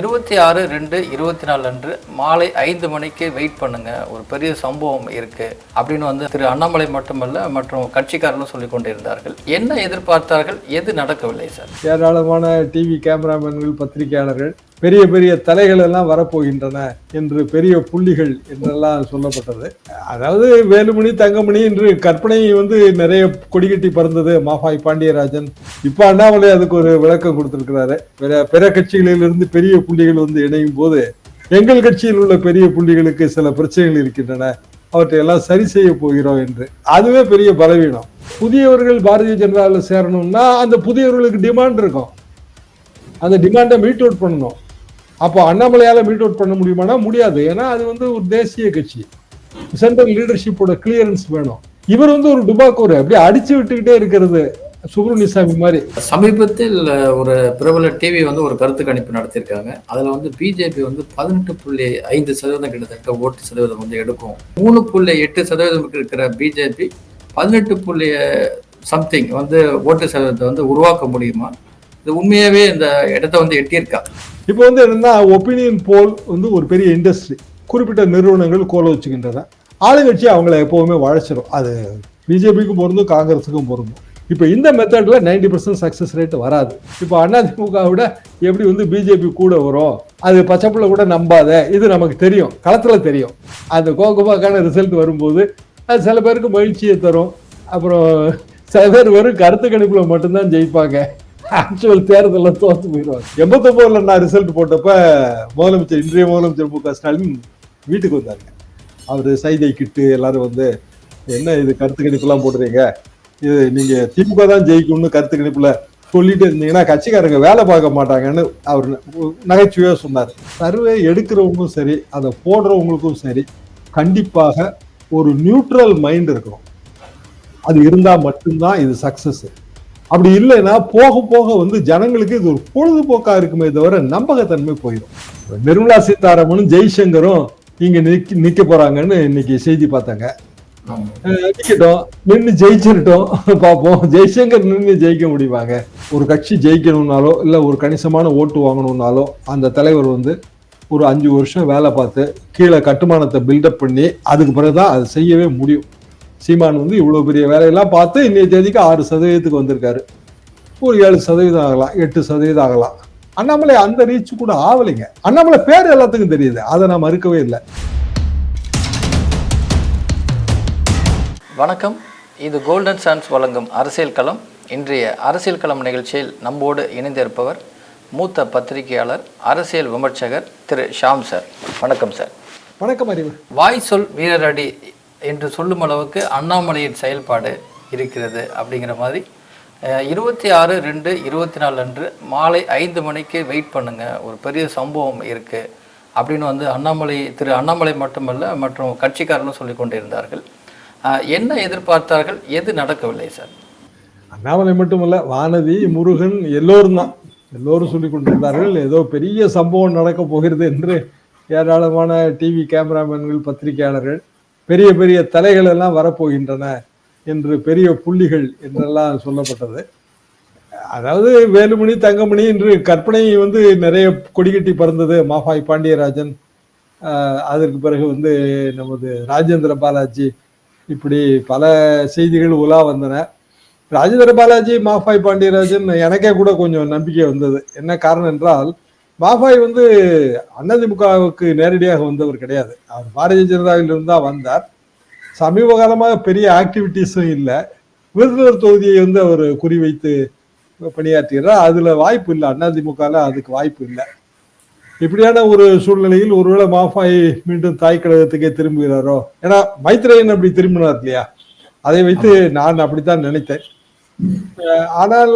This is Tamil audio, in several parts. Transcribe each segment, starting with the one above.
இருபத்தி ஆறு ரெண்டு இருபத்தி நாலு அன்று மாலை ஐந்து மணிக்கு வெயிட் பண்ணுங்க. ஒரு பெரிய சம்பவம் இருக்கு அப்படின்னு வந்து திரு அண்ணாமலை மட்டுமல்ல மற்றும் கட்சிக்காரர்களும் சொல்லிக் கொண்டிருந்தார்கள். என்ன எதிர்பார்த்தார்கள்? எது நடக்கவில்லை சார்? ஏராளமான டிவி கேமராமேன்கள் பத்திரிகையாளர்கள் பெரிய பெரிய தலைகள் எல்லாம் வரப்போகின்றன என்று பெரிய புள்ளிகள் என்றெல்லாம் சொல்லப்பட்டது. அதாவது வேலுமணி தங்கமணி என்று கற்பனை வந்து நிறைய கொடிகட்டி பறந்தது மாஃபாய் பாண்டியராஜன். இப்ப அண்ணாமலை அதுக்கு ஒரு விளக்கம் கொடுத்திருக்கிறாரு. பிற பிற கட்சிகளிலிருந்து பெரிய புள்ளிகள் வந்து இணையும் போது எங்கள் கட்சியில் உள்ள பெரிய புள்ளிகளுக்கு சில பிரச்சனைகள் இருக்கின்றன. அவற்றை எல்லாம் சரி செய்ய போகிறோம் என்று. அதுவே பெரிய பலவீனம். புதியவர்கள் பாரதிய ஜனதாவில் சேரணும்னா அந்த புதியவர்களுக்கு டிமாண்ட் இருக்கும். அந்த டிமாண்டை மீட் அவுட் பண்ணணும். அப்போ அண்ணாமலையால் மீட் அவுட் பண்ண முடியுமானா முடியாது. ஏன்னா அது வந்து ஒரு தேசிய கட்சி. சென்ட்ரல் லீடர்ஷிப்போட கிளியரன்ஸ் வேணும். இவர் வந்து ஒரு டுபாக்கோர் அப்படியே அடிச்சு விட்டுக்கிட்டே இருக்கிறது சுப்ரமணியசாமி மாதிரி. சமீபத்தில் ஒரு பிரபல டிவி வந்து ஒரு கருத்து கணிப்பு நடத்தியிருக்காங்க. அதுல வந்து பிஜேபி வந்து பதினெட்டு புள்ளி ஐந்து சதவீதம் கிட்டத்தட்ட ஓட்டு சதவீதம் வந்து எடுக்கும். மூணு புள்ளி எட்டு சதவீதம் இருக்கிற பிஜேபி பதினெட்டு புள்ளி சம்திங் வந்து ஓட்டு சதவீதத்தை வந்து உருவாக்க முடியுமா? இது உண்மையாவே இந்த இடத்த வந்து எட்டியிருக்கா? இப்போ வந்து என்னன்னா ஒப்பீனியன் போல் வந்து ஒரு பெரிய இண்டஸ்ட்ரி குறிப்பிட்ட நிறுவனங்கள் கோல வச்சுக்கின்றன. ஆளுங்கட்சி அவங்கள எப்போவுமே வளைச்சிரும் அது பிஜேபிக்கும் பொருந்தும் காங்கிரஸுக்கும் பொருந்தும். இப்போ இந்த மெத்தடில் நைன்டி பர்சன்ட் சக்ஸஸ் ரேட் வராது. இப்போ அதிமுக விட எப்படி வந்து பிஜேபி கூட வரும்? அது பச்சைப்புள்ள கூட நம்பாத. இது நமக்கு தெரியும். களத்தில் தெரியும். அந்த கோகோபாக்கான ரிசல்ட் வரும்போது அது சில பேருக்கு மகிழ்ச்சியை தரும். அப்புறம் சில பேர் வெறும் கருத்து கணிப்பில் மட்டும்தான் ஜெயிப்பாங்க. ஆக்சுவல் தேர்தலில் தோத்து போயிடுவாங்க எண்பத்தொம்போதுல நான் ரிசல்ட் போட்டப்ப முதலமைச்சர் இன்றைய முதலமைச்சர் மு க. ஸ்டாலின் வீட்டுக்கு வந்தாங்க அவர் சைதை கிட்டு எல்லாரும் வந்து என்ன இது கருத்து கணிப்புலாம் போடுறீங்க? இது நீங்க திமுக தான் ஜெயிக்கும்னு கருத்து கணிப்புல சொல்லிட்டு இருந்தீங்கன்னா கட்சிக்காரங்க வேலை பார்க்க மாட்டாங்கன்னு அவர் நகைச்சுவையாக சொன்னார். சர்வே எடுக்கிறவங்களும் சரி அதை போடுறவங்களுக்கும் சரி கண்டிப்பாக ஒரு நியூட்ரல் மைண்ட் இருக்கணும். அது இருந்தால் மட்டும்தான் இது சக்ஸஸ் அப்படி இல்லைன்னா போக போக வந்து ஜனங்களுக்கு இது ஒரு பொழுதுபோக்கா இருக்குமே தவிர நம்பகத்தன்மை போயிடும். நிர்மலா சீதாராமனும் ஜெய்சங்கரும் இங்க நிக்க நிக்க போறாங்கன்னு இன்னைக்கு செய்தி பார்த்தாங்க. நிக்கட்டும். நின்று ஜெயிச்சிருட்டோம். பார்ப்போம். ஜெய்சங்கர் நின்று ஜெயிக்க முடியுமாங்க? ஒரு கட்சி ஜெயிக்கணும்னாலோ இல்ல ஒரு கணிசமான ஓட்டு வாங்கணும்னாலோ அந்த தலைவர் வந்து ஒரு அஞ்சு வருஷம் வேலை பார்த்து கீழே கட்டுமானத்தை பில்டப் பண்ணி அதுக்கு பிறகுதான் அது செய்யவே முடியும். சீமான் வந்து இவ்வளவு பெரிய வேலையெல்லாம் பார்த்து இன்னைய தேதிக்கு ஆறு சதவீதத்துக்கு வந்திருக்காரு. ஒரு ஏழு சதவீதம் ஆகலாம் எட்டு சதவீதம் ஆகலாம். அண்ணாமலை அந்த ரீச் கூட ஆகலைங்க அண்ணாமலை பேர் எல்லாத்துக்கும் தெரியுது. அதை நான் மறுக்கவே இல்லை. வணக்கம். இது கோல்டன் சான்ஸ் வழங்கும் அரசியல் களம். இன்றைய அரசியல் களம் நிகழ்ச்சியில் நம்மோடு இணைந்திருப்பவர் மூத்த பத்திரிகையாளர் அரசியல் விமர்சகர் திரு ஷாம் சார். வணக்கம் சார். வணக்கம் அறிவு. வாய் சொல் வீரரடி என்று சொல்லும் அளவுக்கு அண்ணாமலையின் செயல்பாடு இருக்கிறது அப்படிங்கிற மாதிரி. இருபத்தி ஆறு ரெண்டு இருபத்தி நாலு அன்று மாலை ஐந்து மணிக்கு வெயிட் பண்ணுங்க ஒரு பெரிய சம்பவம் இருக்கு அப்படின்னு வந்து அண்ணாமலை திரு அண்ணாமலை மட்டுமல்ல மற்றும் கட்சிக்காரர்களும் சொல்லிக் கொண்டிருந்தார்கள். என்ன எதிர்பார்த்தார்கள்? எது நடக்கவில்லை சார்? அண்ணாமலை மட்டுமல்ல வானதி முருகன் எல்லோரும் தான். எல்லோரும் சொல்லி கொண்டிருந்தார்கள் ஏதோ பெரிய சம்பவம் நடக்க போகிறது என்று ஏராளமான டிவி கேமராமேன்கள் பத்திரிகையாளர்கள் பெரிய பெரிய தலைகள் எல்லாம் வரப்போகின்றன என்று பெரிய புள்ளிகள் என்றெல்லாம் சொல்லப்பட்டது. அதாவது வேலுமணி தங்கமணி என்று கற்பனை வந்து நிறைய கொடிகட்டி பறந்தது. மாஃபாய் பாண்டியராஜன் அதற்கு பிறகு வந்து நமது ராஜேந்திர பாலாஜி இப்படி பல செய்திகள் உலா வந்தன. ராஜேந்திர பாலாஜி மாஃபாய் பாண்டியராஜன் எனக்கே கூட கொஞ்சம் நம்பிக்கை வந்தது. என்ன காரணம் என்றால் மாஃபாய் வந்து அதிமுகவுக்கு நேரடியாக வந்தவர் கிடையாது. அவர் பாரதிய ஜனதாவில் இருந்தா வந்தார். சமீப காலமாக பெரிய ஆக்டிவிட்டிஸும் இல்லை. விருதுநகர் தொகுதியை வந்து அவர் குறிவைத்து பணியாற்றுகிறார் அதுல வாய்ப்பு இல்லை. அதிமுகல அதுக்கு வாய்ப்பு இல்லை. இப்படியான ஒரு சூழ்நிலையில் ஒருவேளை மாஃபாய் மீண்டும் தாய் கழகத்துக்கே திரும்புகிறாரோ? ஏன்னா மைத்ரேயன் அப்படி திரும்பினார் இல்லையா? அதை வைத்து நான் அப்படித்தான் நினைத்தேன். ஆனால்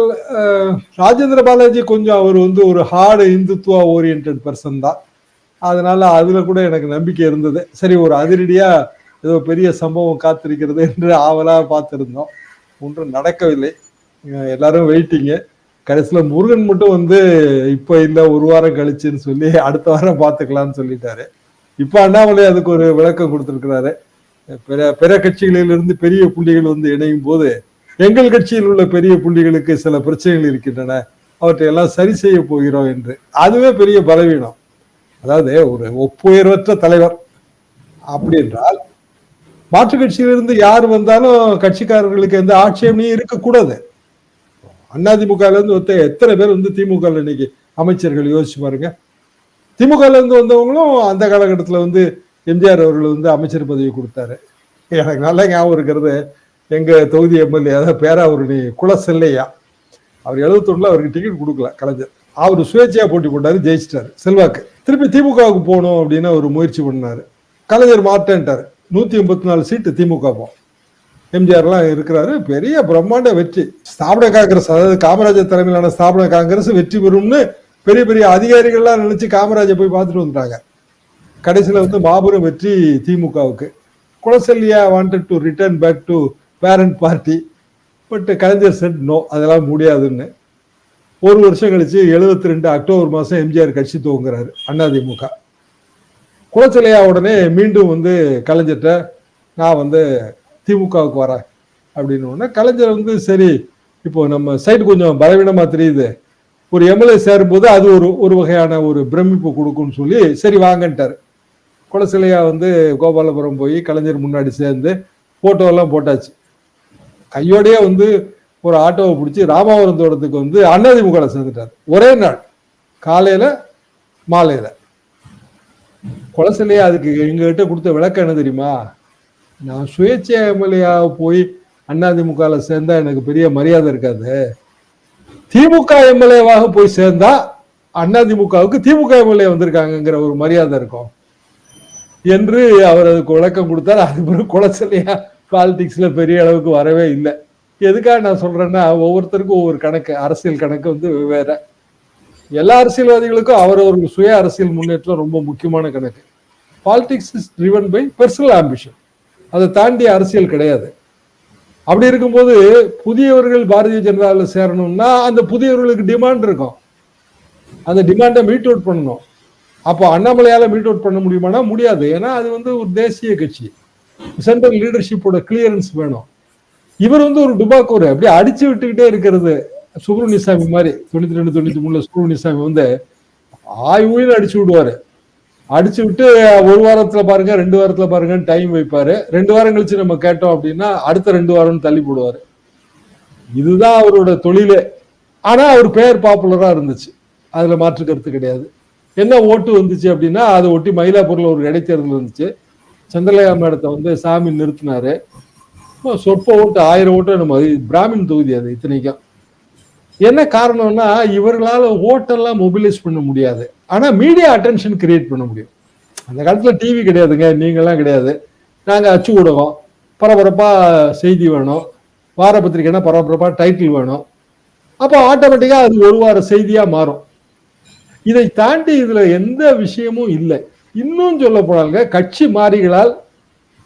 ராஜேந்திர பாலாஜி கொஞ்சம் அவர் வந்து ஒரு ஹார்டு இந்துத்துவா ஓரியன்ட் பர்சன் தான். அதனால அதுல கூட எனக்கு நம்பிக்கை இருந்தது. சரி ஒரு அதிரடியா ஏதோ பெரிய சம்பவம் காத்திருக்கிறது என்று ஆவலா பார்த்துருந்தோம். ஒன்றும் நடக்கவில்லை. எல்லாரும் வெயிட்டிங்க கடைசியில முருகன் மட்டும் வந்து இப்போ இல்லை ஒரு வாரம் கழிச்சுன்னு சொல்லி அடுத்த வாரம் பார்த்துக்கலாம்னு சொல்லிட்டாரு. இப்போ அண்ணாமலை அதுக்கு ஒரு விளக்கம் கொடுத்துருக்கிறாரு. பிற பிற கட்சிகளிலிருந்து பெரிய புள்ளிகள் வந்து இணையும் போது எங்கள் கட்சியில் உள்ள பெரிய புள்ளிகளுக்கு சில பிரச்சனைகள் இருக்கின்றன. அவற்றை எல்லாம் சரி செய்ய போகிறோம் என்று. அதுவே பெரிய பலவீனம். அதாவது ஒரு ஒப்புயர்வற்ற தலைவர். அப்படி என்றால் மாற்று கட்சியிலிருந்து யார் வந்தாலும் கட்சிக்காரர்களுக்கு எந்த ஆட்சேபனையும் இருக்கக்கூடாது. அதிமுக இருந்து ஒருத்த எத்தனை பேர் வந்து திமுக இன்னைக்கு அமைச்சர்கள் யோசிச்சு பாருங்க. திமுகலேருந்து வந்தவங்களும் அந்த காலகட்டத்தில் வந்து எம்ஜிஆர் அவர்கள் வந்து அமைச்சர் பதவி கொடுத்தாரு. எனக்கு நல்லா ஞாபகம் இருக்கிறது. எங்கள் தொகுதி எம்எல்ஏ அதாவது பேராவூரணி குலசெல்லையா அவர் எழுபத்தொன்னில் அவருக்கு டிக்கெட் கொடுக்கல கலைஞர். அவர் சுயேட்சையாக போட்டி போட்டார் ஜெயிச்சிட்டார். செல்வாக்கு. திருப்பி திமுகவுக்கு போகணும் அப்படின்னு அவர் முயற்சி பண்ணார். கலைஞர் மாட்டேன்ட்டாரு. நூற்றி எண்பத்தி நாலு சீட்டு திமுக போ. எம்ஜிஆர்லாம் இருக்கிறாரு. பெரிய பிரம்மாண்ட வெற்றி. ஸ்தாபன காங்கிரஸ் அதாவது காமராஜர் தலைமையிலான ஸ்தாபன காங்கிரஸ் வெற்றி பெறும்னு பெரிய பெரிய அதிகாரிகள்லாம் நினச்சி காமராஜை போய் பார்த்துட்டு வந்துட்டாங்க. கடைசியில் வந்து மாபெரும் வெற்றி திமுகவுக்கு. குலசெல்லியா wanted to return back to parent party but Kalaignar said no அதெல்லாம் முடியாதுன்னு. ஒரு வருஷம் கழிச்சு 72 ரெண்டு அக்டோபர் மாதம் எம்ஜிஆர் கட்சி துவங்குறாரு அதிமுக குளச்சலையா உடனே மீண்டும் வந்து கலைஞர்கிட்ட நான் வந்து திமுகவுக்கு வரேன். அப்படின்னு உடனே கலைஞர் வந்து சரி இப்போ நம்ம சைடு கொஞ்சம் பலவீனமாக தெரியுது. ஒரு எம்எல்ஏ சேரும்போது அது ஒரு ஒரு வகையான ஒரு பிரமிப்பு கொடுக்கும்னு சொல்லி சரி வாங்கன்ட்டார். குலசிலையா வந்து கோபாலபுரம் போய் கலைஞர் முன்னாடி சேர்ந்து போட்டோ எல்லாம் போட்டாச்சு. கையோடையே வந்து ஒரு ஆட்டோவை பிடிச்சி ராமாவரம் தோட்டத்துக்கு வந்து அதிமுக சேர்ந்துட்டார். ஒரே நாள். காலையில மாலையில. குலசிலையா அதுக்கு எங்ககிட்ட கொடுத்த விளக்கம் என்ன தெரியுமா? நான் சுயேட்சை எம்எல்ஏ போய் அதிமுகல சேர்ந்தா எனக்கு பெரிய மரியாதை இருக்காது. திமுக எம்எல்ஏவாக போய் சேர்ந்தா அதிமுகவுக்கு திமுக எம்எல்ஏ வந்திருக்காங்கங்கிற ஒரு மரியாதை இருக்கும். என்று அவர் அதுக்கு விளக்கம் கொடுத்தார். அது பிறகு குலசலையா பாலிடிக்ஸில் பெரிய அளவுக்கு வரவே இல்லை. எதுக்காக நான் சொல்கிறேன்னா ஒவ்வொருத்தருக்கும் ஒவ்வொரு கணக்கு அரசியல் கணக்கு வந்து வெவ்வேறு. எல்லா அரசியல்வாதிகளுக்கும் அவரவருக்கு சுய அரசியல் முன்னேற்றம் ரொம்ப முக்கியமான கணக்கு. Politics is driven by personal ambition அதை தாண்டி அரசியல் கிடையாது. அப்படி இருக்கும்போது புதியவர்கள் பாரதிய ஜனதாவில் சேரணும்னா அந்த புதியவர்களுக்கு டிமாண்ட் இருக்கும். அந்த டிமாண்டை மீட் அவுட் பண்ணணும். அப்போ அண்ணாமலையால் மீட் அவுட் பண்ண முடியுமானா முடியாது. ஏன்னா அது வந்து ஒரு தேசிய கட்சி. சென்ட்ரல் லீடர்ஷிப்போட கிளியரன்ஸ் வேணும். இவர் வந்து ஒரு டுபாக்கூர் அப்படியே அடிச்சு விட்டுக்கிட்டே இருக்கிறது சுப்ரமணியசாமி மாதிரி. தொண்ணூத்தி ரெண்டு தொண்ணூத்தி மூணுல சுப்ரமணியசாமி வந்து ஆய்வுன்னு அடிச்சு விடுவாரு. அடிச்சு விட்டு ஒரு வாரத்துல பாருங்க ரெண்டு வாரத்துல பாருங்க டைம் வைப்பாரு. ரெண்டு வாரம் கழிச்சு நம்ம கேட்டோம் அப்படின்னா அடுத்த ரெண்டு வாரம்னு தள்ளி போடுவாரு. இதுதான் அவரோட தொழிலே. ஆனா அவர் பெயர் பாப்புலரா இருந்துச்சு. அதுல மாற்று கருத்து கிடையாது. என்ன ஓட்டு வந்துச்சு அப்படின்னா அதை ஒட்டி மயிலாப்பூர்ல ஒரு இடைத்தேர்தல் இருந்துச்சு சந்திரலேகா மேடத்தை வந்து சாமி நிறுத்தினாரு. சொற்ப ஓட்டு ஆயிரம் ஓட்டு நம்ம பிராமின் தொகுதி அது இத்தனைக்கும். என்ன காரணம்னா இவர்களால் ஓட்டெல்லாம் மொபிலைஸ் பண்ண முடியாது. ஆனால் மீடியா அட்டென்ஷன் கிரியேட் பண்ண முடியும். அந்த காலத்தில் டிவி கிடையாதுங்க நீங்கெல்லாம் கிடையாது. நாங்கள் அச்சு ஊடகம் பரபரப்பாக செய்தி வேணும். வார பத்திரிக்கைனா பரபரப்பாக டைட்டில் வேணும். அப்போ ஆட்டோமேட்டிக்காக அது ஒரு வார செய்தியாக மாறும். இதை தாண்டி இதில் எந்த விஷயமும் இல்லை. இன்னும் சொல்ல போனாங்க கட்சி மாறிகளால்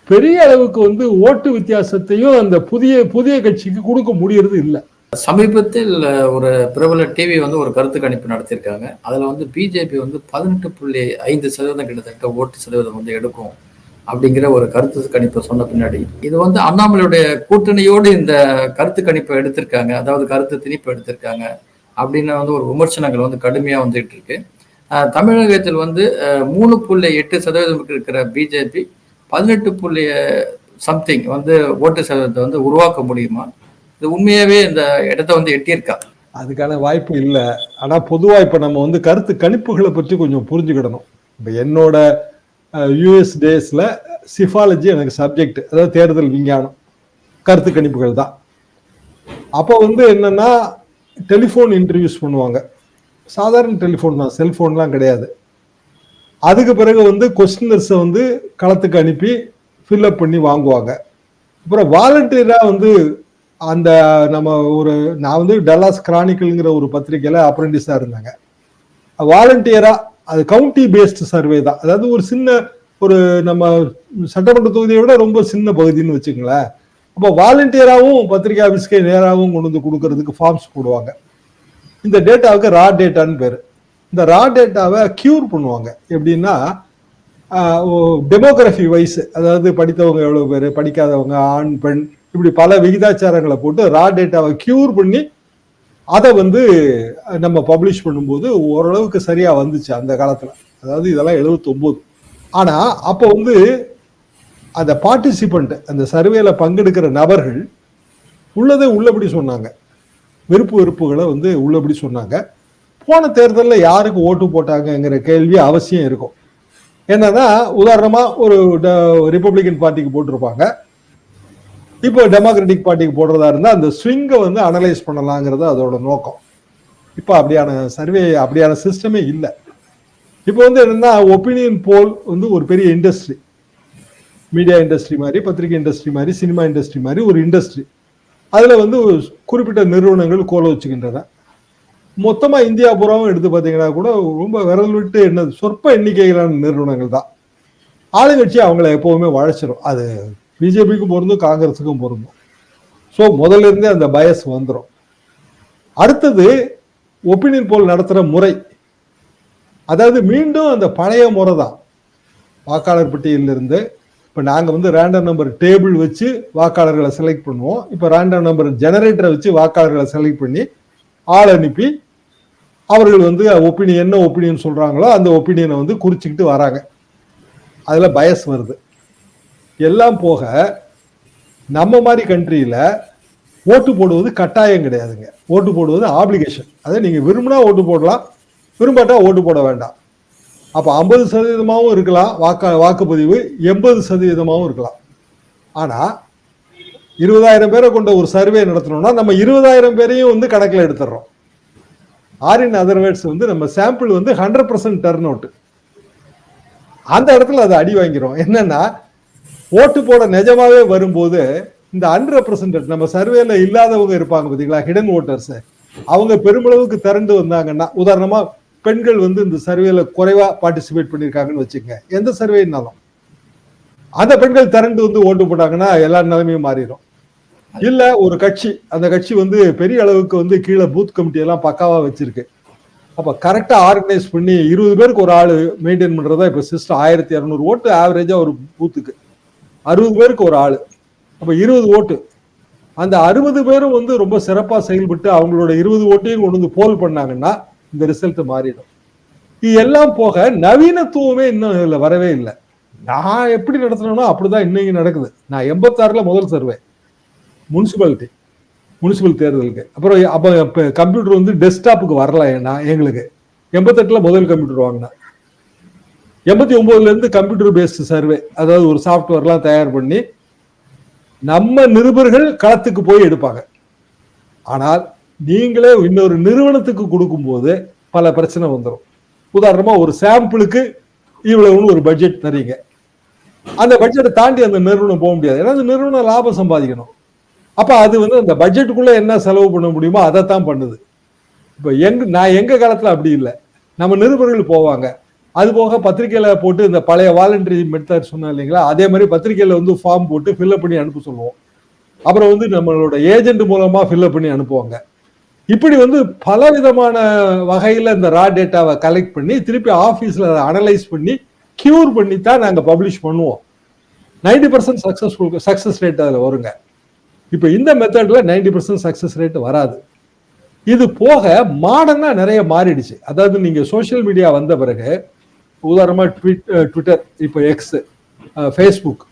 பெரிய அளவுக்கு வந்து ஓட்டு வித்தியாசத்தையும் அந்த புதிய புதிய கட்சிக்கு கொடுக்க முடியறது இல்லை. சமீபத்தில் ஒரு பிரபல டிவி வந்து ஒரு கருத்து கணிப்பு நடத்தியிருக்காங்க. அதில் வந்து பிஜேபி வந்து பதினெட்டு புள்ளி ஐந்து சதவீதம் கிட்டத்தட்ட ஓட்டு சதவீதம் வந்து எடுக்கும் அப்படிங்கிற ஒரு கருத்து கணிப்பை சொன்ன பின்னாடி. இது வந்து அண்ணாமலையுடைய கூட்டணியோடு இந்த கருத்து கணிப்பை எடுத்திருக்காங்க. அதாவது கருத்து திணிப்பு எடுத்திருக்காங்க. அப்படின்னு வந்து ஒரு விமர்சனங்கள் வந்து கடுமையாக வந்துகிட்டு இருக்கு. தமிழகத்தில் வந்து மூணு புள்ளி எட்டு சதவீதம் இருக்கிற பிஜேபி பதினெட்டு புள்ளி சம்திங் வந்து ஓட்டு சதவீதத்தை வந்து உருவாக்க முடியுமா? இது உண்மையாவே இந்த இடத்த வந்து எட்டியிருக்கா? அதுக்கான வாய்ப்பு இல்லை. ஆனால் பொதுவாக இப்போ நம்ம வந்து கருத்து கணிப்புகளை பற்றி கொஞ்சம் புரிஞ்சுக்கிடணும். இப்போ என்னோட யூஎஸ் டேஸில் சிஃபாலஜி எனக்கு சப்ஜெக்ட் அதாவது தேர்தல் விஞ்ஞானம். கருத்து கணிப்புகள் தான். அப்போ வந்து என்னன்னா டெலிஃபோன் இன்டர்வியூஸ் பண்ணுவாங்க. சாதாரண டெலிஃபோன் தான் செல்ஃபோன்லாம் கிடையாது. அதுக்கு பிறகு வந்து கொஸ்டினர்ஸை வந்து களத்துக்கு அனுப்பி ஃபில்அப் பண்ணி வாங்குவாங்க. அப்புறம் வாலண்டியராக வந்து அந்த நம்ம ஒரு நான் வந்து டல்லாஸ் கிரானிக்கல்ங்கிற ஒரு பத்திரிகையில் அப்ரெண்டிஸாக இருந்தாங்க. வாலண்டியராக அது கவுண்டி பேஸ்டு சர்வே தான். அதாவது ஒரு சின்ன ஒரு நம்ம சட்டமன்ற தொகுதியை விட ரொம்ப சின்ன பகுதின்னு வச்சுங்களேன் அப்போ வாலண்டியராகவும் பத்திரிகை ஆஃபீஸ்க்கே நேராகவும் கொண்டு வந்து கொடுக்கறதுக்கு ஃபார்ம்ஸ் போடுவாங்க. இந்த டேட்டாவுக்கு ரா டேட்டான்னு பேர். இந்த ரா டேட்டாவை கியூர் பண்ணுவாங்க. எப்படின்னா டெமோகிராஃபி வைஸ் அதாவது படித்தவங்க எவ்வளோ பேர் படிக்காதவங்க ஆண் பெண் இப்படி பல விகிதாச்சாரங்களை போட்டு ரா டேட்டாவை கியூர் பண்ணி அதை வந்து நம்ம பப்ளிஷ் பண்ணும்போது ஓரளவுக்கு சரியாக வந்துச்சு அந்த காலத்தில். அதாவது இதெல்லாம் எழுபத்தொம்போது ஆனால் அப்போ வந்து அந்த பார்ட்டிசிபெண்ட் அந்த சர்வேல பங்கெடுக்கிற நபர்கள் உள்ளதை உள்ளபடி சொன்னாங்க. விருப்பு வெறுப்புகளை வந்து உள்ளபடி சொன்னாங்க. போன தேர்தலில் யாருக்கு ஓட்டு போட்டாங்கங்கிற கேள்வி அவசியம் இருக்கும். என்னன்னா உதாரணமாக ஒரு ரிப்பப்ளிகன் பார்ட்டிக்கு போட்டிருப்பாங்க. இப்போ டெமோக்ராட்டிக் பார்ட்டிக்கு போடுறதா இருந்தால் அந்த ஸ்விங்கை வந்து அனலைஸ் பண்ணலாங்கிறது அதோட நோக்கம். இப்போ அப்படியான சர்வே அப்படியான சிஸ்டமே இல்லை. இப்போ வந்து என்னன்னா ஒப்பீனியன் போல் வந்து ஒரு பெரிய இண்டஸ்ட்ரி மீடியா இண்டஸ்ட்ரி மாதிரி பத்திரிகை இண்டஸ்ட்ரி மாதிரி சினிமா இண்டஸ்ட்ரி மாதிரி ஒரு இண்டஸ்ட்ரி அதில் வந்து குறிப்பிட்ட நிறுவனங்கள் கோல வச்சுக்கின்றன. மொத்தமாக இந்தியா பூராவும் எடுத்து பார்த்தீங்கன்னா கூட ரொம்ப விரல் விட்டு என்ன சொற்ப எண்ணிக்கையிலான நிறுவனங்கள் தான். ஆளுங்கட்சி அவங்கள எப்போவுமே வளைச்சிரும் அது பிஜேபிக்கும் பொருந்தும் காங்கிரஸுக்கும் பொருந்தும். ஸோ முதல்ல இருந்தே அந்த பயஸ் வந்துடும் அடுத்தது ஒப்பீனியன் போல் நடத்துகிற முறை. அதாவது மீண்டும் அந்த பழைய முறை தான். வாக்காளர் பட்டியலிருந்து இப்போ நாங்கள் வந்து ரேண்டம் நம்பர் டேபிள் வச்சு வாக்காளர்களை செலக்ட் பண்ணுவோம். இப்போ ரேண்டம் நம்பர் ஜெனரேட்டரை வச்சு வாக்காளர்களை செலக்ட் பண்ணி ஆள் அனுப்பி அவர்கள் வந்து ஒப்பீனியன் என்ன ஒப்பீனியன் சொல்கிறாங்களோ அந்த ஒப்பீனியனை வந்து குறிச்சிக்கிட்டு வராங்க. அதில் பயஸ் வருது. எல்லாம் போக நம்ம மாதிரி கண்ட்ரியில் ஓட்டு போடுவது கட்டாயம் கிடையாதுங்க. ஓட்டு போடுவது ஆப்ளிகேஷன் அதை நீங்கள் விரும்பினா ஓட்டு போடலாம் விரும்பாட்டா ஓட்டு போட வேண்டாம். அப்போ ஐம்பது சதவீதமாகவும் இருக்கலாம் வாக்கா வாக்குப்பதிவு எண்பது சதவீதமாகவும் இருக்கலாம். ஆனால் இருபதாயிரம் பேரை கொண்ட ஒரு சர்வே நடத்தணும்னா நம்ம இருபதாயிரம் பேரையும் வந்து கணக்கில் எடுத்துடுறோம் ஆரின் அதர்வேட்ஸ் வந்து நம்ம சாம்பிள் வந்து ஹண்ட்ரட் பர்சன்ட் டர்ன் அவுட் அந்த இடத்துல அதை அடி வாங்கிறோம் என்னன்னா ஓட்டு போட நிஜமாவே வரும்போது இந்த அன்ரெப்ரசன்டட் நம்ம சர்வேல இல்லாதவங்க இருப்பாங்க பாத்தீங்களா? ஹிடன் ஓட்டர்ஸ் அவங்க பெருமளவுக்கு திரண்டு வந்தாங்கன்னா உதாரணமா பெண்கள் வந்து இந்த சர்வேல குறைவா பார்ட்டிசிபேட் பண்ணியிருக்காங்கன்னு வச்சுக்கங்க. எந்த சர்வேனாலும். அந்த பெண்கள் திரண்டு வந்து ஓட்டு போட்டாங்கன்னா எல்லா நிலைமையும் மாறிடும். இல்ல ஒரு கட்சி அந்த கட்சி வந்து பெரிய அளவுக்கு வந்து கீழே பூத் கமிட்டி எல்லாம் பக்காவா வச்சிருக்கு. அப்ப கரெக்டா ஆர்கனைஸ் பண்ணி இருபது பேருக்கு ஒரு ஆள் மெயின்டைன் பண்றதா இப்ப சிஸ்டம் ஆயிரத்தி இரநூறு ஓட்டு ஆவரேஜா ஒரு பூத்துக்கு அறுபது பேருக்கு ஒரு ஆள். அப்ப இருபது ஓட்டு. அந்த அறுபது பேரும் வந்து ரொம்ப சிறப்பா செயல்பட்டு அவங்களோட இருபது ஓட்டையும் கொண்டு வந்து போல் பண்ணாங்கன்னா இந்த ரிசல்ட் மாறிடும். இது எல்லாம் போக நவீனத்துவமே இன்னும் இதில் வரவே இல்லை. நான் எப்படி நடத்தினோம்னா அப்படிதான் இன்னைக்கு நடக்குது. நான் எண்பத்தாறுல முதல் சர்வே முனிசிபாலிட்டி முனிசிபல் தேர்தலுக்கு. அப்புறம் அப்போ இப்போ கம்ப்யூட்டர் வந்து டெஸ்க்டாப்புக்கு வரல நான் எங்களுக்கு. எண்பத்தெட்டுல முதல் கம்ப்யூட்டர் வாங்கினேன். எண்பத்தி ஒம்போதுலேருந்து கம்ப்யூட்டர் பேஸ்டு சர்வே அதாவது ஒரு சாஃப்ட்வேர்லாம் தயார் பண்ணி நம்ம நிருபர்கள் களத்துக்கு போய் எடுப்பாங்க. ஆனால் நீங்களே இன்னொரு நிறுவனத்துக்கு கொடுக்கும்போது பல பிரச்சனை வந்துடும் உதாரணமாக ஒரு சாம்பிளுக்கு இவ்வளவுன்னு ஒரு பட்ஜெட் தரீங்க அந்த பட்ஜெட்டை தாண்டி அந்த நிறுவனம் போக முடியாது. ஏன்னா அந்த நிறுவனம் லாபம் சம்பாதிக்கணும். அப்போ அது வந்து அந்த பட்ஜெட்டுக்குள்ளே என்ன செலவு பண்ண முடியுமோ அதைத்தான் பண்ணுது. இப்போ எங்க நான் எங்கள் காலத்தில் அப்படி இல்லை. நம்ம நிருபர்கள் போவாங்க. அது போக பத்திரிக்கையில் போட்டு இந்த பழைய வாலண்டரி மெத்தட் சொன்னேன் இல்லைங்களா? அதே மாதிரி பத்திரிக்கையில் வந்து ஃபார்ம் போட்டு ஃபில்அப் பண்ணி அனுப்ப சொல்லுவோம். அப்புறம் வந்து நம்மளோட ஏஜென்ட் மூலமாக ஃபில்அப் பண்ணி அனுப்புவாங்க. இப்படி வந்து பல விதமான வகையில் இந்த ரா டேட்டாவை கலெக்ட் பண்ணி திருப்பி ஆஃபீஸில் அதை அனலைஸ் பண்ணி கியூர் பண்ணி தான் நாங்கள் பப்ளிஷ் பண்ணுவோம். Ninety percent successful success rate அதில் வருங்க. இப்போ இந்த மெத்தடில் நைன்டி பர்சன்ட் சக்ஸஸ் ரேட் வராது. இது போக மாடர்னாக நிறைய மாறிடுச்சு. அதாவது நீங்கள் சோஷியல் மீடியா வந்த பிறகு உதாரணமாக ட்விட் ட்விட்டர் இப்போ எக்ஸ் ஃபேஸ்புக்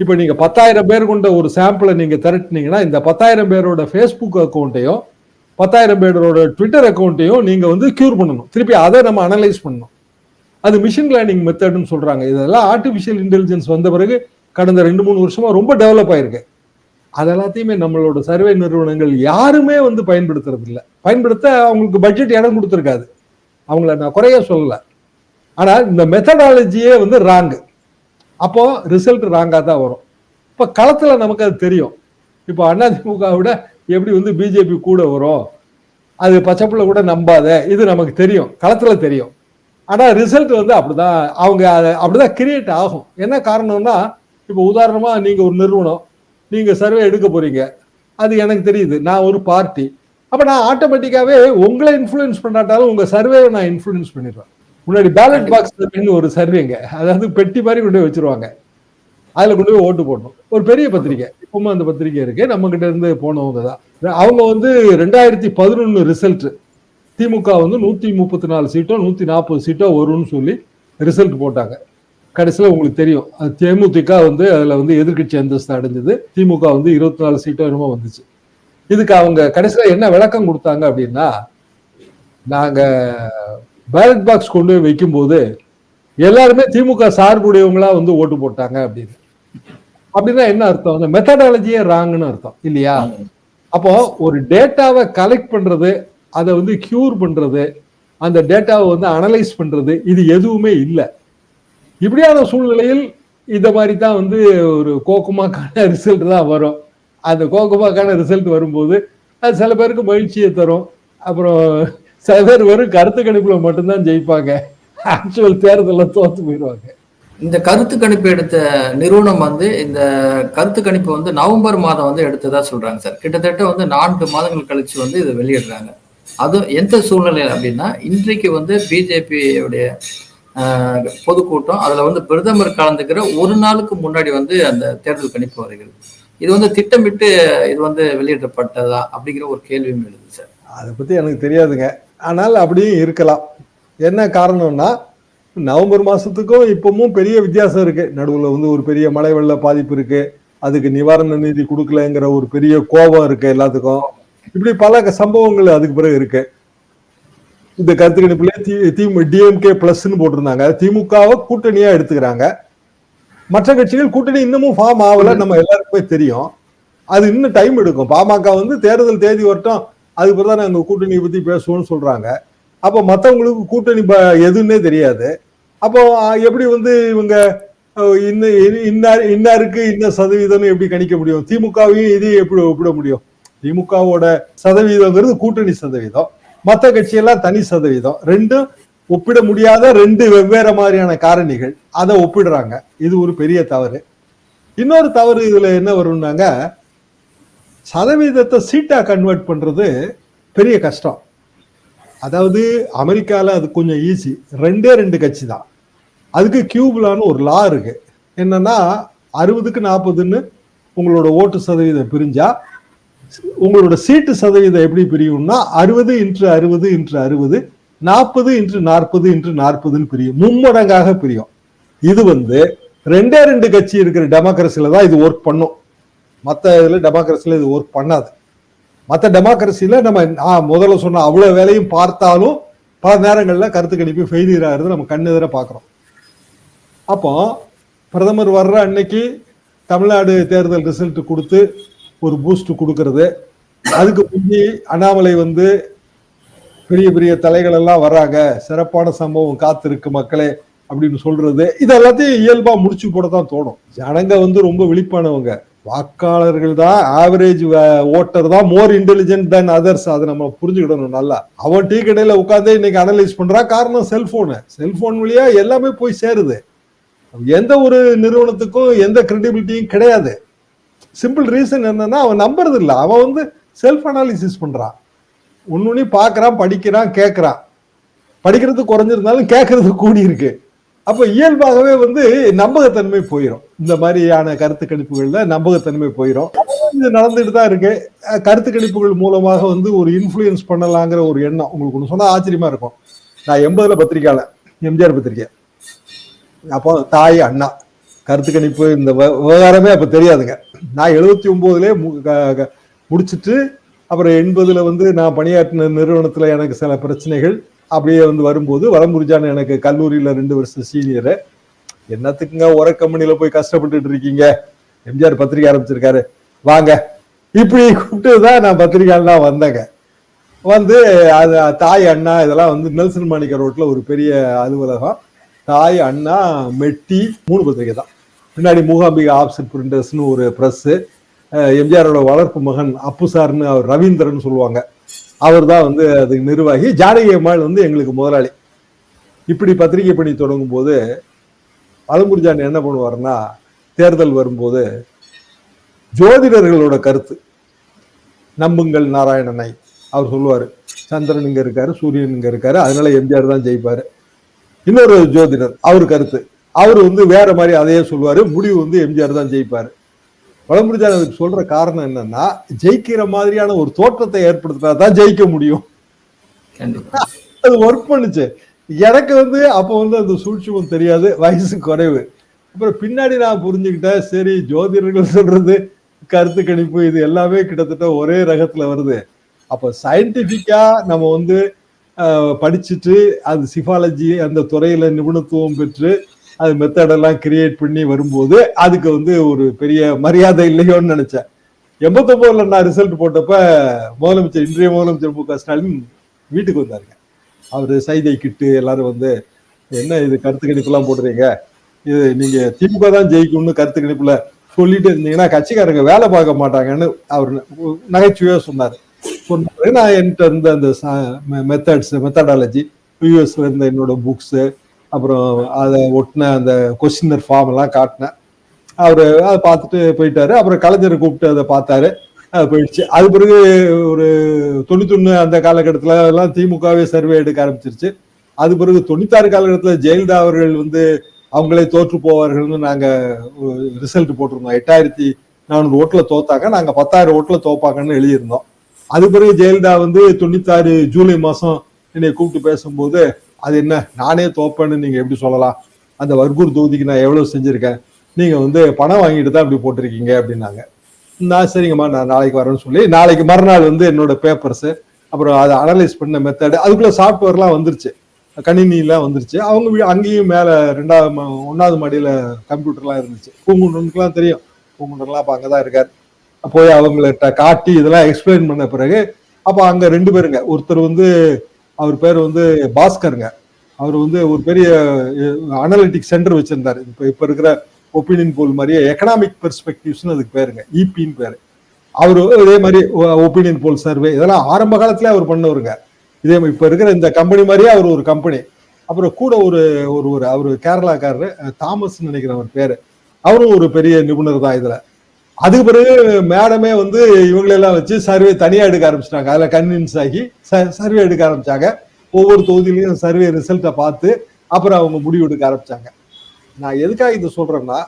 இப்போ நீங்கள் பத்தாயிரம் பேர் கொண்ட ஒரு சாம்பிளை நீங்கள் திரட்டினீங்கன்னா இந்த பத்தாயிரம் பேரோட ஃபேஸ்புக் அக்கௌண்ட்டையும் பத்தாயிரம் பேரோட ட்விட்டர் அக்கௌண்ட்டையும் நீங்கள் வந்து க்யூர் பண்ணணும். திருப்பி அதை நம்ம அனலைஸ் பண்ணணும். அது மிஷின் லேர்னிங் மெத்தட்னு சொல்கிறாங்க இதெல்லாம் ஆர்டிஃபிஷியல் இன்டெலிஜென்ஸ் வந்த பிறகு கடந்த ரெண்டு மூணு வருஷமாக ரொம்ப டெவலப் ஆயிருக்கு. அது எல்லாத்தையுமே நம்மளோட சர்வே நிறுவனங்கள் யாருமே வந்து பயன்படுத்துறது இல்லை. பயன்படுத்த அவங்களுக்கு பட்ஜெட் இடம் கொடுத்துருக்காது. அவங்கள நான் குறைய சொல்லலை. ஆனால் இந்த மெத்தடாலஜியே வந்து ராங்கு அப்போது ரிசல்ட் ராங்காக தான் வரும். இப்போ களத்தில் நமக்கு அது தெரியும். இப்போ அதிமுக விட எப்படி வந்து பிஜேபி கூட வரும்? அது பச்சைப்புள்ள கூட நம்பாத. இது நமக்கு தெரியும். களத்தில் தெரியும். ஆனால் ரிசல்ட் வந்து அப்படிதான். அவங்க அதை அப்படிதான் கிரியேட் ஆகும். என்ன காரணம்னா இப்போ உதாரணமாக நீங்கள் ஒரு நிறுவனம். நீங்கள் சர்வே எடுக்க போறீங்க. அது எனக்கு தெரியுது. நான் ஒரு பார்ட்டி அப்போ நான் ஆட்டோமேட்டிக்காகவே உங்களை இன்ஃப்ளூயன்ஸ் பண்ணாட்டாலும் உங்கள் சர்வேவை நான் இன்ஃப்ளூயன்ஸ் பண்ணிடுவேன். முன்னாடி பேலட் பாக்ஸ் அப்படின்னு ஒரு சர்வேங்க அதாவது பெட்டி மாதிரி கொண்டு போய் வச்சிருவாங்க. அதில் கொண்டு போய் ஓட்டு போடணும். ஒரு பெரிய பத்திரிக்கை. இப்பவும் அந்த பத்திரிக்கை இருக்கு. நம்ம கிட்ட இருந்து போனவங்க தான். அவங்க வந்து ரெண்டாயிரத்தி பதினொன்னு ரிசல்ட் திமுக வந்து நூத்தி முப்பத்தி நாலு சீட்டோ நூத்தி நாற்பது சீட்டோ வரும்னு சொல்லி ரிசல்ட் போட்டாங்க. கடைசியில் உங்களுக்கு தெரியும். அது தேமுதிக வந்து அதில் வந்து எதிர்க்கட்சி அந்தஸ்து அடைஞ்சது. திமுக வந்து இருபத்தி நாலு சீட்டோ என்னமோ வந்துச்சு. இதுக்கு அவங்க கடைசியில் என்ன விளக்கம் கொடுத்தாங்க அப்படின்னா நாங்கள் பேலட் பாக்ஸ் கொண்டு போய் வைக்கும்போது எல்லாருமே திமுக சார்புடையவங்களா வந்து ஓட்டு போட்டாங்க அப்படின்னு. அப்படின்னா என்ன அர்த்தம்? அந்த மெத்தடாலஜியே ராங்னு அர்த்தம். இல்லையா? அப்போ ஒரு டேட்டாவை கலெக்ட் பண்றது அதை வந்து கியூர் பண்றது அந்த டேட்டாவை வந்து அனலைஸ் பண்றது இது எதுவுமே இல்லை. இப்படியான சூழ்நிலையில் இந்த மாதிரி தான் வந்து ஒரு கோக்குமாக்கான ரிசல்ட் தான் வரும். அந்த கோக்குமாக்கான ரிசல்ட் வரும்போது அது சில பேருக்கு மகிழ்ச்சியை தரும். அப்புறம் சில பேர் வெறும் கருத்து கணிப்புல மட்டும்தான் ஜெயிப்பாங்க. ஆக்சுவல் தேர்தலில் தோத்து போயிடுவாங்க. இந்த கருத்து கணிப்பு எடுத்த நிறுவனம் வந்து இந்த கருத்து கணிப்பு வந்து நவம்பர் மாதம் வந்து எடுத்ததா சொல்றாங்க சார். கிட்டத்தட்ட வந்து நான்கு மாதங்கள் கழிச்சு வந்து இதை வெளியிடுறாங்க. அது எந்த சூழ்நிலையில் அப்படின்னா இன்றைக்கு வந்து பிஜேபியுடைய பொதுக்கூட்டம் அதுல வந்து பிரதமர் கலந்துக்கிற ஒரு நாளுக்கு முன்னாடி வந்து அந்த தேர்தல் கணிப்பு வருகிறது. இது வந்து திட்டமிட்டு இது வந்து வெளியிடப்பட்டதா அப்படிங்கிற ஒரு கேள்வியும் எழுது சார். அதை பத்தி எனக்கு தெரியாதுங்க. ஆனால் அப்படியும் இருக்கலாம். என்ன காரணம்னா நவம்பர் மாதத்துக்கும் இப்போவும் பெரிய வித்தியாசம் இருக்கு. நடுவில் வந்து ஒரு பெரிய மழை வெள்ள பாதிப்பு இருக்கு. அதுக்கு நிவாரண நிதி கொடுக்கலங்கிற ஒரு பெரிய கோபம் இருக்கு எல்லாத்துக்கும். இப்படி பல சம்பவங்கள் அதுக்கு பிறகு இருக்கு. இந்த கருத்து கணிப்புல தி டிஎம்கே பிளஸ்ன்னு போட்டிருந்தாங்க. திமுகவை கூட்டணியாக எடுத்துக்கிறாங்க. மற்ற கட்சிகள் கூட்டணி இன்னமும் ஃபார்ம் ஆகலை. நம்ம எல்லாருக்குமே தெரியும். அது இன்னும் டைம் எடுக்கும். பாமக வந்து தேர்தல் தேதி வரட்டும். அதுக்கு பிறகு தான் நாங்கள் கூட்டணியை பற்றி பேசுவோம்னு சொல்கிறாங்க அப்போ மற்றவங்களுக்கு கூட்டணி ப- எதுன்னே தெரியாது. அப்போ எப்படி வந்து இவங்க இன்ன இன்னார் இன்னார் இன்னாருக்கு இன்ன சதவீதம்னு எப்படி கணிக்க முடியும்? திமுகவையும் இதையும் எப்படி ஒப்பிட முடியும்? திமுகவோட சதவீதங்கிறது கூட்டணி சதவீதம். மற்ற கட்சியெல்லாம் தனி சதவீதம். ரெண்டும் ஒப்பிட முடியாத ரெண்டு வெவ்வேறு மாதிரியான காரணிகள். அதை ஒப்பிடுறாங்க. இது ஒரு பெரிய தவறு. இன்னொரு தவறு இதுல என்ன வரும்னாங்க சதவீதத்தை சீட்டா கன்வெர்ட் பண்றது பெரிய கஷ்டம். அதாவது அமெரிக்காவில் அது கொஞ்சம் ஈஸி ரெண்டே ரெண்டு கட்சி தான். அதுக்கு கியூப்லான்னு ஒரு லா இருக்கு. என்னன்னா அறுபதுக்கு நாற்பதுன்னு உங்களோட ஓட்டு சதவீதம் பிரிஞ்சா உங்களோட சீட்டு சதவீதம் எப்படி பிரியும்னா அறுபது இன்று அறுபது இன்று அறுபது நாற்பது இன்று நாற்பது இன்று நாற்பதுன்னு பிரியும். மும்மடங்காக பிரியும். இது வந்து ரெண்டே ரெண்டு கட்சி இருக்கிற டெமோக்ரஸில தான் இது ஒர்க் பண்ணும். மற்ற இதில் டெமோக்ரஸில இது ஒர்க் பண்ணாது. மற்ற டெமோக்ரஸியில் நம்ம முதல்ல சொன்ன அவ்வளோ வேலையும் பார்த்தாலும் பல நேரங்களில் கருத்து கணிப்பு ஃபெயிலியர் ஆகிறது நம்ம கண்ணெதிர பார்க்குறோம். அப்போ பிரதமர் வர்ற அன்னைக்கு தமிழ்நாடு தேர்தல் ரிசல்ட் கொடுத்து ஒரு பூஸ்ட் கொடுக்கறது. அதுக்கு முந்தி அண்ணாமலை வந்து பெரிய பெரிய தலைகள் எல்லாம் சிறப்பான சம்பவம் காத்திருக்கு மக்களே அப்படின்னு சொல்றது. இது எல்லாத்தையும் இயல்பா முடிச்சு போட தான் தோணும். ஜனங்க வந்து ரொம்ப விழிப்பானவங்க. வாக்காளர்கள் தான் ஆவரேஜ் ஓட்டர் தான் மோர் இன்டெலிஜென்ட் தென் அதர்ஸ் அதை நம்ம புரிஞ்சுக்கிடணும் நல்லா. அவன் டீ கடையில் உட்காந்து இன்னைக்கு அனலைஸ் பண்றான் காரணம் செல்போனு செல்போன் வழியா எல்லாமே போய் சேருது. எந்த ஒரு நிறுவனத்துக்கும் எந்த கிரெடிபிலிட்டியும் கிடையாது. சிம்பிள் ரீசன் என்னன்னா அவன் நம்புறது இல்லை. அவன் வந்து செல்ஃப் அனாலிசிஸ் பண்றான். ஒன்னொன்னு பார்க்கறான் படிக்கிறான் கேட்குறான் படிக்கிறது குறைஞ்சிருந்தாலும் கேட்கறது கூடி இருக்கு அப்ப இயல்பாகவே வந்து நம்பகத்தன்மை போயிடும் இந்த மாதிரியான கருத்து கணிப்புகள்ல நம்பகத்தன்மை போயிடும் இது நடந்துட்டு தான் இருக்கு. கருத்து கணிப்புகள் மூலமாக வந்து ஒரு இன்ஃப்ளூயன்ஸ் பண்ணலாங்கிற ஒரு எண்ணம் உங்களுக்கு ஒன்று சொன்னா ஆச்சரியமா இருக்கும். நான் எண்பதுல பத்திரிக்கையாளர் எம்ஜிஆர் பத்திரிக்கை. அப்போ தாய் அண்ணா. கருத்து கணிப்பு இந்த விவகாரமே அப்ப தெரியாதுங்க. நான் எழுபத்தி ஒன்பதுலேயே முடிச்சிட்டு அப்புறம் எண்பதுல வந்து நான் பணியாற்றின நிறுவனத்துல எனக்கு சில பிரச்சனைகள். அப்படியே வந்து வரும்போது வலம்புரிஜான் எனக்கு கல்லூரியில் ரெண்டு வருஷம் சீனியரு என்னத்துக்குங்க உர கம்பெனியில் போய் கஷ்டப்பட்டுட்டு இருக்கீங்க? எம்ஜிஆர் பத்திரிக்கை ஆரம்பிச்சிருக்காரு. வாங்க. இப்படி கூப்பிட்டு தான் நான் பத்திரிக்கைலாம் வந்தேங்க. வந்து அது தாய் அண்ணா இதெல்லாம் வந்து நெல்சன் மாணிக்க ரோட்ல ஒரு பெரிய அலுவலகம். தாய் அண்ணா மெட்டி மூணு பத்திரிக்கை தான். பின்னாடி மூகாம்பிகா ஆப்ஷன் பிரிண்டர்ஸ்னு ஒரு ப்ரெஸ்ஸு எம்ஜிஆரோட வளர்ப்பு மகன் அப்பு சார்னு அவர் ரவீந்திரன் சொல்லுவாங்க. அவர் தான் வந்து அதுக்கு நிர்வாகி. ஜானகி அம்மாள் வந்து எங்களுக்கு முதலாளி. இப்படி பத்திரிகை பணி தொடங்கும் போது அலம்புர்ஜான் என்ன பண்ணுவார்னா தேர்தல் வரும்போது ஜோதிடர்களோட கருத்து. நம்புங்கள் நாராயணனை. அவர் சொல்லுவார் சந்திரன் இங்கே இருக்காரு சூரியன் இங்கே இருக்காரு அதனால எம்ஜிஆர் தான் ஜெயிப்பார். இன்னொரு ஜோதிடர் அவர் கருத்து. அவர் வந்து வேற மாதிரி அதையே சொல்லுவார் முடிவு வந்து எம்ஜிஆர் தான் ஜெயிப்பார். பழமுடிஞ்சார் அதுக்கு சொல்ற காரணம் என்னன்னா ஜெயிக்கிற மாதிரியான ஒரு தோற்றத்தை ஏற்படுத்தினா தான் ஜெயிக்க முடியும். அது ஒர்க் பண்ணுச்சு. எனக்கு வந்து அப்போ வந்து அந்த சூழ்ச்சியும் தெரியாது வயசு குறைவு. அப்புறம் பின்னாடி நான் புரிஞ்சுக்கிட்டேன் சரி ஜோதிடர்கள் சொல்றது கருத்து கணிப்பு இது எல்லாமே கிட்டத்தட்ட ஒரே ரகத்துல வருது. அப்போ சயின்டிபிக்கா நம்ம வந்து படிச்சுட்டு அது சிஃபாலஜி அந்த துறையில நிபுணத்துவம் பெற்று அது மெத்தடெல்லாம் கிரியேட் பண்ணி வரும்போது அதுக்கு வந்து ஒரு பெரிய மரியாதை இல்லையோன்னு நினைச்சேன். எண்பத்தொம்போதுல நான் ரிசல்ட் போட்டப்ப முதலமைச்சர் இன்றைய முதலமைச்சர் மு க ஸ்டாலின் வீட்டுக்கு வந்தாருங்க. அவர் சைதை கிட்டு எல்லாரும் வந்து என்ன இது கருத்து கணிப்புலாம் போடுறீங்க? இது நீங்க திமுக தான் ஜெயிக்கும்னு கருத்து கணிப்புல சொல்லிட்டு இருந்தீங்கன்னா கட்சிக்காரங்க வேலை பார்க்க மாட்டாங்கன்னு அவர் நகைச்சுவையா சொன்னார். சொன்னாரு நான் என்கிட்ட இருந்த அந்த மெத்தட்ஸ் மெத்தடாலஜி யூஎஸ்ல இருந்த என்னோட புக்ஸு அப்புறம் அதை ஒட்டின அந்த கொஸ்டினர் ஃபார்ம் எல்லாம் காட்டினேன். அவரு அதை பார்த்துட்டு போயிட்டாரு. அப்புறம் கலைஞரை கூப்பிட்டு அதை பார்த்தாரு. அது போயிடுச்சு. அது பிறகு ஒரு தொண்ணூத்தொன்னு அந்த காலகட்டத்தில் எல்லாம் திமுகவே சர்வே எடுக்க ஆரம்பிச்சிருச்சு. அது பிறகு தொண்ணூத்தாறு காலகட்டத்தில் ஜெயலலிதா அவர்கள் வந்து அவங்களே தோற்று போவார்கள்னு நாங்கள் ரிசல்ட் போட்டிருந்தோம். எட்டாயிரத்தி நானூறு ஓட்டில் தோத்தாங்க. நாங்கள் பத்தாயிரம் ஓட்டில் தோப்பாங்கன்னு எழுதியிருந்தோம். அது பிறகு ஜெயலலிதா வந்து தொண்ணூத்தாறு ஜூலை மாதம் என்னை கூப்பிட்டு பேசும்போது அது என்ன? நானே தோப்பேன்னு நீங்க எப்படி சொல்லலாம்? அந்த வர்கூர் தொகுதிக்கு நான் எவ்வளவு செஞ்சிருக்கேன்? நீங்க வந்து பணம் வாங்கிட்டு தான் இப்படி போட்டிருக்கீங்க அப்படின்னாங்க. நான் சரிங்கம்மா நான் நாளைக்கு வரேன்னு சொல்லி நாளைக்கு மறுநாள் வந்து என்னோட பேப்பர்ஸ் அப்புறம் அதை அனலைஸ் பண்ண மெத்தடு அதுக்குள்ள சாஃப்ட்வேர்லாம் வந்துருச்சு. கணினிலாம் வந்துருச்சு. அவங்க அங்கேயும் மேலே ரெண்டாவது ஒன்றாவது மாடியில் கம்ப்யூட்டர்லாம் இருந்துச்சு. பூங்குன்றனுக்குலாம் தெரியும். கும்புனோன்லாம் அப்போ அங்கே தான் இருக்கார். போய் அவங்கள்ட்ட காட்டி இதெல்லாம் எக்ஸ்பிளைன் பண்ண பிறகு அப்போ அங்கே ரெண்டு பேருங்க. ஒருத்தர் வந்து அவர் பேர் வந்து பாஸ்கருங்க. அவர் வந்து ஒரு பெரிய அனலிட்டிக் சென்டர் வச்சிருந்தார். இப்போ இப்போ இருக்கிற ஒப்பீனியன் போல் மாதிரியே எக்கனாமிக் பெர்ஸ்பெக்டிவ்ஸ்னு அதுக்கு பேருங்க. இபின்னு பேர். அவர் இதே மாதிரி ஒப்பீனியன் போல் சர்வே இதெல்லாம் ஆரம்ப காலத்துல அவர் பண்ணவருங்க. இதே மாதிரி இப்போ இருக்கிற இந்த கம்பெனி மாதிரியே அவர் ஒரு கம்பெனி அப்புறம் கூட ஒரு ஒரு ஒரு அவர் கேரளாக்காரரு தாமஸ் நினைக்கிற அவர் பேர். அவரும் ஒரு பெரிய நிபுணர் தான் இதில். அதுக்கு பிறகு மேடமே வந்து இவங்களெல்லாம் வச்சு சர்வே தனியா எடுக்க ஆரம்பிச்சிட்டாங்க. அதுல கன்வின்ஸ் ஆகி சர்வே எடுக்க ஆரம்பிச்சாங்க. ஒவ்வொரு தொகுதியிலையும் சர்வே ரிசல்ட்டை பார்த்து அப்புறம் அவங்க முடிவு எடுக்க ஆரம்பிச்சாங்க. நான் எதுக்காக இதை சொல்றேன்னா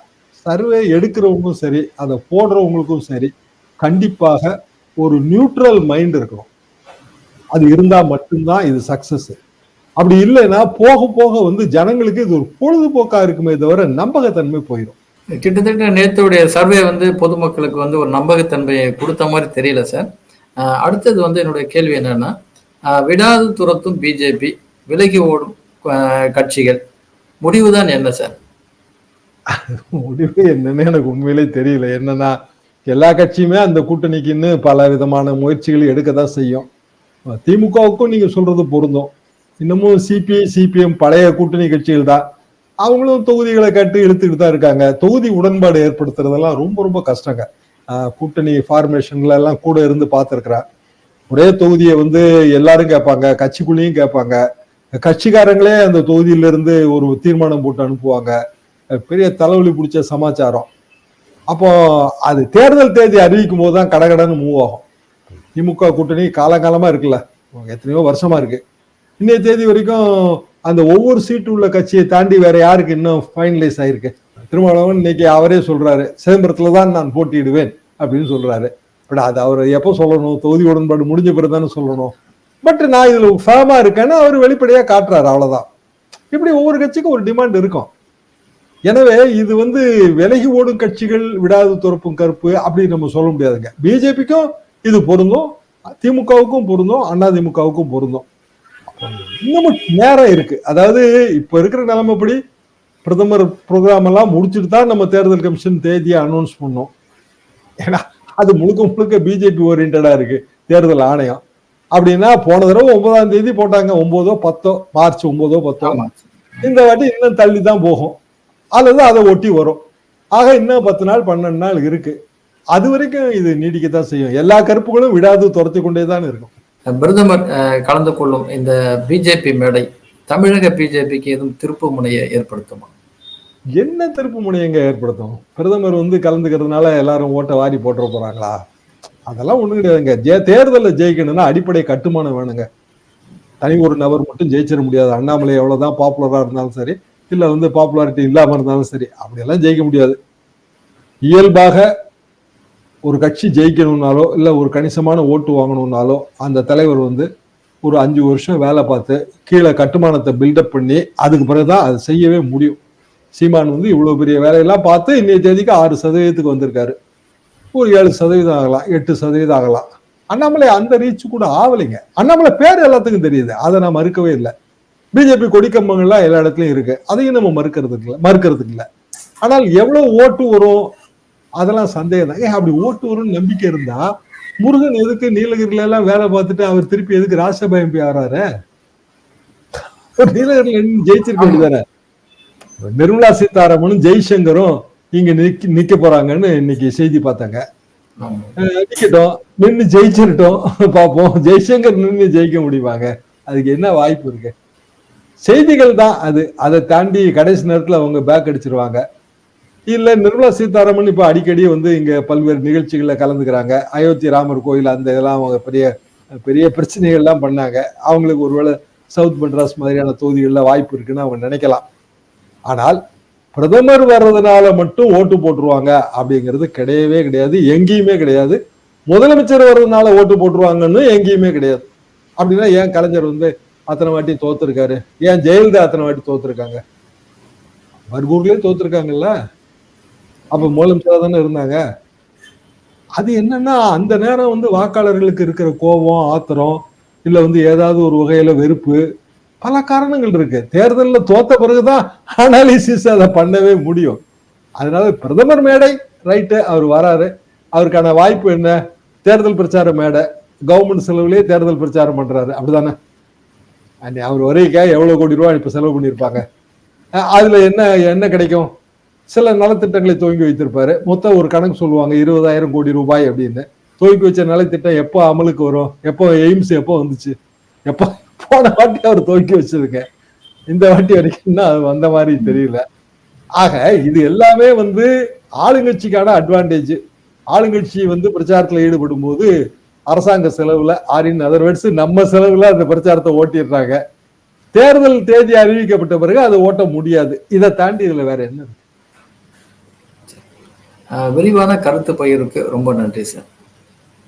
சர்வே எடுக்கிறவங்களும் சரி அதை போடுறவங்களுக்கும் சரி கண்டிப்பாக ஒரு நியூட்ரல் மைண்ட் இருக்கணும். அது இருந்தால் மட்டும்தான் இது சக்சஸ் அப்படி இல்லைன்னா போக போக வந்து ஜனங்களுக்கு இது ஒரு பொழுதுபோக்காக இருக்குமே தவிர நம்பகத்தன்மை போயிடும். கிட்டத்தட்ட நேத்துடைய சர்வே வந்து பொதுமக்களுக்கு வந்து ஒரு நம்பகத்தன்மையை கொடுத்த மாதிரி தெரியல சார். அடுத்தது வந்து என்னுடைய கேள்வி என்னன்னா விடாது துரத்தும் பிஜேபி விலகி ஓடும் கட்சிகள். கட்சிகள் முடிவுதான் என்ன சார்? முடிவு என்னன்னு எனக்கு உண்மையிலே தெரியல. என்னன்னா எல்லா கட்சியுமே அந்த கூட்டணிக்குன்னு பல விதமான முயற்சிகள் எடுக்க தான் செய்யும். திமுகவுக்கும் நீங்க சொல்றது பொருந்தும். இன்னமும் சிபிஐ சிபிஎம் பழைய கூட்டணி கட்சிகள் தான். அவங்களும் தொகுதிகளை கட்டி இழுத்துக்கிட்டு தான் இருக்காங்க. தொகுதி உடன்பாடு ஏற்படுத்துறதெல்லாம் ரொம்ப ரொம்ப கஷ்டங்க. கூட்டணி ஃபார்மேஷன்ல எல்லாம் கூட இருந்து பார்த்துருக்குறேன் ஒரே தொகுதியை வந்து எல்லாரும் கேட்பாங்க கட்சிக்குள்ளேயும் கேட்பாங்க. கட்சிக்காரங்களே அந்த தொகுதியிலிருந்து ஒரு தீர்மானம் போட்டு அனுப்புவாங்க. பெரிய தலைவலி பிடிச்ச சமாச்சாரம். அப்போ அது தேர்தல் தேதி அறிவிக்கும் போது தான் கடகடன்னு மூவ் ஆகும். திமுக கூட்டணி காலகாலமா இருக்குல்ல. எத்தனையோ வருஷமா இருக்கு. இன்னைய தேதி வரைக்கும் அந்த ஒவ்வொரு சீட்டு உள்ள கட்சியை தாண்டி வேற யாருக்கு இன்னும் ஃபைனலைஸ் ஆயிருக்கு? திருமாவளவன் இன்னைக்கு அவரே சொல்றாரு சிதம்பரத்துல தான் நான் போட்டியிடுவேன் அப்படின்னு சொல்றாரு. பட் அது அவர் எப்போ சொல்லணும்? தொகுதி உடன்பாடு முடிஞ்ச பிறகு தானே சொல்லணும். பட் நான் இதுல ஃபேமா இருக்கேன்னு அவர் வெளிப்படையா காட்டுறாரு அவ்வளவுதான். இப்படி ஒவ்வொரு கட்சிக்கும் ஒரு டிமாண்ட் இருக்கும். எனவே இது வந்து விலகி ஓடும் கட்சிகள் விடாது துறப்பும் கருப்பு அப்படின்னு நம்ம சொல்ல முடியாதுங்க. பிஜேபிக்கும் இது பொருந்தும் திமுகவுக்கும் பொருந்தும் அதிமுகவுக்கும் பொருந்தும். இன்னமும் நேரம் இருக்கு. அதாவது இப்ப இருக்கிற நிலைமைப்படி பிரதமர் ப்ரோக்ராம் எல்லாம் முடிச்சுட்டு தான் நம்ம தேர்தல் கமிஷன் தேதியை அனௌன்ஸ் பண்ணோம். ஏன்னா அது முழுக்க முழுக்க பிஜேபி ஓரியன்டா இருக்கு. தேர்தல் ஆணையம். அப்படின்னா போன தடவை ஒன்பதாம் தேதி போட்டாங்க. ஒன்பதோ பத்தோ மார்ச் ஒன்பதோ பத்தோ. இந்த வாட்டி இன்னும் தள்ளி தான் போகும். அல்லது அதை ஒட்டி வரும். ஆக இன்னும் பத்து நாள் பன்னெண்டு நாள் இருக்கு. அது வரைக்கும் இது நீடிக்கத்தான் செய்யும். எல்லா கருப்புகளும் விடாது துரத்தி கொண்டே தான் இருக்கும். பிரதமர் கலந்து கொள்ளும் இந்த பிஜேபி மேடை தமிழக பிஜேபிக்கு எதுவும் திருப்பு முனையை ஏற்படுத்துமா? என்ன திருப்பு முனையங்க ஏற்படுத்தும்? பிரதமர் வந்து கலந்துக்கிறதுனால எல்லாரும் ஓட்டை வாரி போட்டுற போறாங்களா? அதெல்லாம் ஒண்ணும் கிடையாதுங்க. ஜெ தேர்தலில் ஜெயிக்கணும்னா அடிப்படை கட்டுமானம் வேணுங்க. தனி ஒரு நபர் மட்டும் ஜெயிச்சிட முடியாது. அண்ணாமலை எவ்வளவுதான் பாப்புலரா இருந்தாலும் சரி இல்லை வந்து பாப்புலாரிட்டி இல்லாமல் இருந்தாலும் சரி அப்படியெல்லாம் ஜெயிக்க முடியாது. இயல்பாக ஒரு கட்சி ஜெயிக்கணும்னாலோ இல்லை ஒரு கணிசமான ஓட்டு வாங்கணும்னாலோ அந்த தலைவர் வந்து ஒரு அஞ்சு வருஷம் வேலை பார்த்து கீழே கட்டுமானத்தை பில்டப் பண்ணி அதுக்கு பிறகுதான் அது செய்யவே முடியும். சீமான் வந்து இவ்வளோ பெரிய வேலையெல்லாம் பார்த்து இன்றைய தேதிக்கு ஆறு சதவீதத்துக்கு வந்திருக்காரு. ஒரு ஏழு சதவீதம் ஆகலாம் எட்டு சதவீதம் ஆகலாம். அண்ணாமலை அந்த ரீச் கூட ஆகலைங்க. அண்ணாமலை பேர் எல்லாத்துக்கும் தெரியுது. அதை நான் மறுக்கவே இல்லை. பிஜேபி கொடிக்கம்பங்கள்லாம் எல்லா இடத்துலையும் இருக்கு. அதையும் நம்ம மறுக்கிறதுக்கு இல்லை மறுக்கிறதுக்கு இல்லை. ஆனால் எவ்வளவு ஓட்டு வரும்? அதெல்லாம் சந்தேகம் தான். ஏன் அப்படி ஓட்டு வரும்னு நம்பிக்கை இருந்தா முருகன் எதுக்கு நீலகிரில எல்லாம் வேலை பார்த்துட்டு அவர் திருப்பி எதுக்கு ராஜ்யசபா எம்பி ஆறாரு நீலகிரில ஜெயிச்சிருக்க வேண்டியதானே நிர்மலா சீதாராமனும் ஜெய்சங்கரும் இங்க நிக்க நிக்க போறாங்கன்னு இன்னைக்கு செய்தி பார்த்தாங்க. நிக்கட்டும். நின்னு ஜெயிச்சிருட்டோம் பார்ப்போம். ஜெய்சங்கர் நின்னு ஜெயிக்க முடியுமாங்க? அதுக்கு என்ன வாய்ப்பு இருக்கு? செய்திகள் தான் அது. அதை தாண்டி கடைசி நேரத்துல அவங்க பேக் அடிச்சிருவாங்க. இல்ல நிர்மலா சீதாராமன் இப்ப அடிக்கடி வந்து இங்க பல்வேறு நிகழ்ச்சிகள்ல கலந்துக்கிறாங்க. அயோத்தி ராமர் கோயில் அந்த இதெல்லாம் அவங்க பெரிய பெரிய பிரச்சனைகள்லாம் பண்ணாங்க. அவங்களுக்கு ஒருவேளை சவுத் மெட்ராஸ் மாதிரியான தொகுதிகளில் வாய்ப்பு இருக்குன்னு அவங்க நினைக்கலாம். ஆனால் பிரதமர் வர்றதுனால மட்டும் ஓட்டு போட்டுருவாங்க அப்படிங்கிறது கிடையவே கிடையாது எங்கேயுமே கிடையாது. முதலமைச்சர் வர்றதுனால ஓட்டு போட்டுருவாங்கன்னு எங்கேயுமே கிடையாது. அப்படின்னா ஏன் கலைஞர் வந்து அத்தனை வாட்டி தோத்துருக்காரு? ஏன் ஜெயலலிதா அத்தனை வாட்டி தோத்துருக்காங்க? மறுபூர்லேயே தோத்துருக்காங்கல்ல? அப்ப முதலமைச்சரா தானே இருந்தாங்க. அது என்னன்னா அந்த நேரம் வந்து வாக்காளர்களுக்கு இருக்கிற கோபம் ஆத்திரம் இல்ல வந்து ஏதாவது ஒரு வகையில வெறுப்பு பல காரணங்கள் இருக்கு. தேர்தலில் தோத்த பிறகுதான் அனாலிசிஸ் அதை பண்ணவே முடியும். அதனால பிரதமர் மேடை ரைட்டு அவர் வராரு. அவருக்கான வாய்ப்பு என்ன? தேர்தல் பிரச்சார மேடை. கவர்மெண்ட் செலவுலேயே தேர்தல் பிரச்சாரம் பண்றாரு. அப்படிதானே? அவர் வரைக்கா எவ்வளவு கோடி ரூபாய் இப்ப செலவு பண்ணியிருப்பாங்க. அதுல என்ன என்ன கிடைக்கும்? சில நலத்திட்டங்களை துவங்கி வைத்திருப்பாரு. மொத்தம் ஒரு கணக்கு சொல்லுவாங்க இருபதாயிரம் கோடி ரூபாய் அப்படின்னு. துவங்கி வச்ச நலத்திட்டம் எப்போ அமலுக்கு வரும்? எப்போ எய்ம்ஸ் எப்போ வந்துச்சு? எப்போ போன வாட்டி அவர் துவக்கி வச்சதுங்க இந்த வாட்டி வரைக்கும் இன்னும் அது வந்த மாதிரி தெரியல. ஆக இது எல்லாமே வந்து ஆளுங்கட்சிக்கான அட்வான்டேஜ் ஆளுங்கட்சி வந்து பிரச்சாரத்துல ஈடுபடும் போது அரசாங்க செலவுல ஆரின் அதர் நம்ம செலவுல அந்த பிரச்சாரத்தை ஓட்டிடுறாங்க. தேர்தல் தேதி அறிவிக்கப்பட்ட பிறகு அதை ஓட்ட முடியாது. இதை தாண்டி இதுல வேற என்ன விரிவான கருத்து பகிர்வுக்கு ரொம்ப நன்றி சார்.